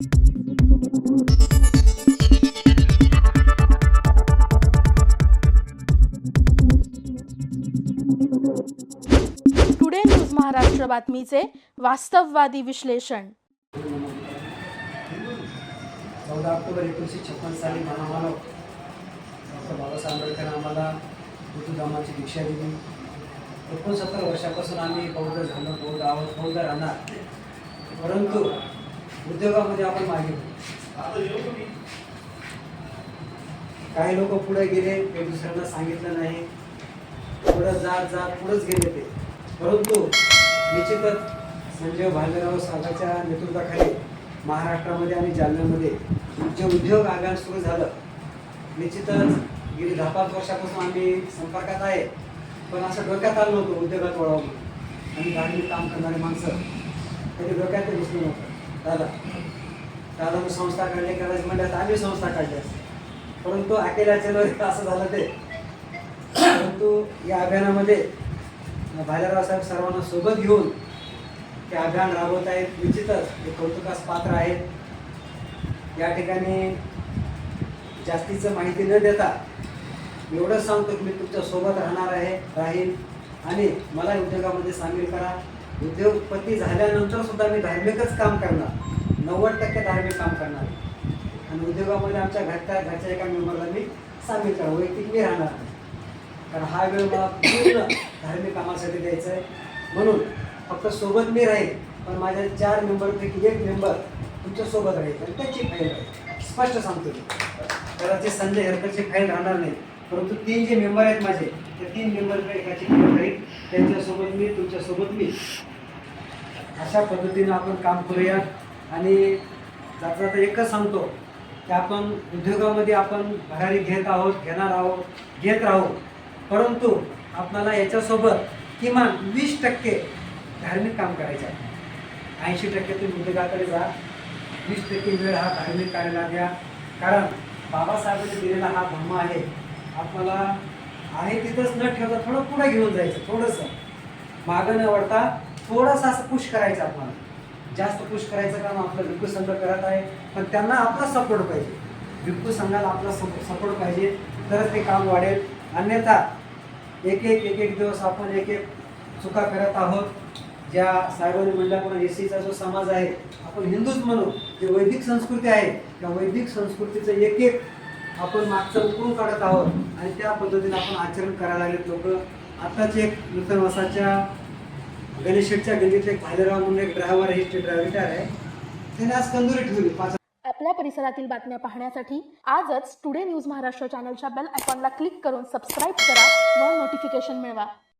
Today news Maharashtra बातमीचे वास्तववादी विश्लेषण चौदा ऑक्टोबर एकोणीसशे छप्पन साली महामानव डॉक्टर बाबासाहेब आंबेडकर आम्हाला बुद्ध दीक्षा दिली. एकोणसत्तर वर्षापासून आम्ही बौद्ध झालो बौद्ध आहोत बौद्ध राहणार. परंतु उद्योगामध्ये आपण मागे. काही लोक पुढे गेले ते दुसऱ्यांना सांगितलं नाही. पुढं जात जात पुढंच गेले ते. परंतु निश्चितच संजय भालेराव साहेबांच्या नेतृत्वाखाली महाराष्ट्रामध्ये आणि जालन्यामध्ये जे उद्योग आव्हान सुरू झालं निश्चितच गेली दहा पाच वर्षापासून आम्ही संपर्कात आहे. पण असं डोक्यात आलं नव्हतं उद्योगात वळावं. आणि धार्मिक काम करणारी माणसं कधी डोक्यात दिसलं नव्हतं. दादा दादा संस्था काढली करायचं म्हणजे आम्ही संस्था काढल्या परंतु अकेल्याच्या लोक असं झालं ते. परंतु या अभियानामध्ये भालेराव साहेब सर्वांना सोबत घेऊन ते अभियान राबवत आहेत. निश्चितच हे कौतुकास पात्र आहेत. या ठिकाणी जास्तीचं माहिती न देता एवढंच सांगतो की मी तुमच्यासोबत राहणार आहे राहील आणि मला उद्योगामध्ये सामील करा. उद्योगपती झाल्यानंतर सुद्धा मी धार्मिकच काम करणार. नव्वद टक्के धार्मिक काम करणार. आणि उद्योगामध्ये आमच्या घरच्या घरच्या एका मेंबरला मी सामील करा वैयक्तिक मी राहणार कारण हा वेळ मला पूर्ण धार्मिक कामासाठी द्यायचा आहे. म्हणून फक्त सोबत मी राहील पण माझ्या चार मेंबरपैकी एक मेंबर तुमच्यासोबत राहील. आणि त्याची फाईल राहील स्पष्ट सांगतो मी. कदाचित संजय हेरकरची फाईल राहणार नाही. परंतु तीन जे मेंबर आहेत माझे त्या तीन मेंबरपैकी एकाची त्यांच्यासोबत मी तुमच्यासोबत मी. अशा पद्धतीनं आपण काम करूया आणि जाता जाता एकच सांगतो की आपण उद्योगामध्ये आपण भरारी घेत आहोत घेणार आहोत घेत राहू. परंतु आपल्याला याच्यासोबत किमान वीस टक्के धार्मिक काम करायचं आहे. ऐंशी टक्के तुम्ही उद्योगाकडे जा. वीस टक्के वेळ हा धार्मिक कार्याला द्या. कारण बाबासाहेबांनी दिलेला हा धर्म आहे. आपल्याला आहे तिथंच न ठेवता थोडं पुढे घेऊन जायचं थोडंसं. मागं न वळता थोडंसं असं पुश करायचं आपल्याला. जास्त पुश करायचं काम आपलं विकू संघ करत आहे पण त्यांना आपला सपोर्ट पाहिजे. विकू संघाला आपला सपोर्ट पाहिजे. तरच ते काम वाढेल. अन्यथा एक एक एक एक दिवस आपण एक एक चुका करत आहोत. ज्या साहेबांनी म्हणल्याप्रमाणे एस सीचा जो समाज आहे आपण हिंदूच म्हणू जे वैदिक संस्कृती आहे त्या वैदिक संस्कृतीचं एक एक आपण मागचं उकरून काढत आहोत आणि त्या पद्धतीने आपण आचरण करायला लागलेत लोक. आताच एक नूतन वसाच्या गणेशच्या गल्लीतले एक भालेराव म्हणून एक ड्रायव्हर आहे स्टेट ड्रायव्हर आहे. त्याने आज कंदुरी ठेवली पाच आपल्या परिसरातील बातम्या पाहण्यासाठी आजच टुडे न्यूज महाराष्ट्र चॅनलच्या बेल आयकॉनला क्लिक करून सबस्क्राईब करा व नोटिफिकेशन मिळवा.